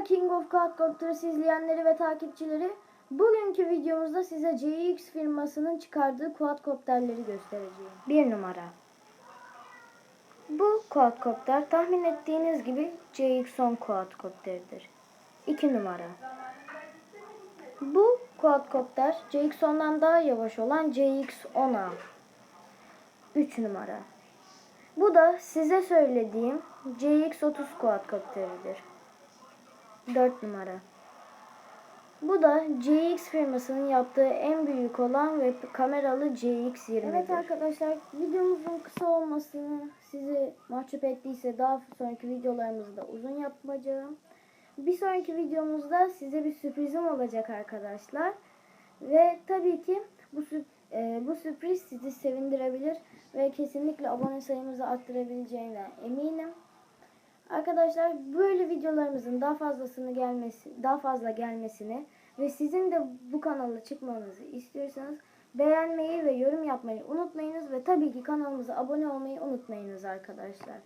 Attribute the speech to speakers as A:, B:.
A: King of Quadcopters izleyenleri ve takipçileri. Bugünkü videomuzda size CX firmasının çıkardığı quadcopterleri göstereceğim. Bir numara. Bu quadcopter tahmin ettiğiniz gibi CX-10 quadcopteridir. 2 numara. Bu quadcopter CX-10'dan daha yavaş olan CX-10A. 3 numara. Bu da size söylediğim CX-30 quadcopteridir. 4 numara. Bu da CX firmasının yaptığı en büyük olan ve kameralı CX20'dir. Evet arkadaşlar videomuzun kısa olmasını sizi mahcup ettiyse daha sonraki videolarımızı da uzun yapacağım. Bir sonraki videomuzda size bir sürprizim olacak arkadaşlar. Ve tabii ki bu e, bu sürpriz sizi sevindirebilir ve kesinlikle abone sayımızı arttırabileceğine eminim. Arkadaşlar böyle videolarımızın daha fazlasını gelmesi, daha fazla gelmesini ve sizin de bu kanala çıkmanızı istiyorsanız beğenmeyi ve yorum yapmayı unutmayınız ve tabii ki kanalımıza abone olmayı unutmayınız arkadaşlar.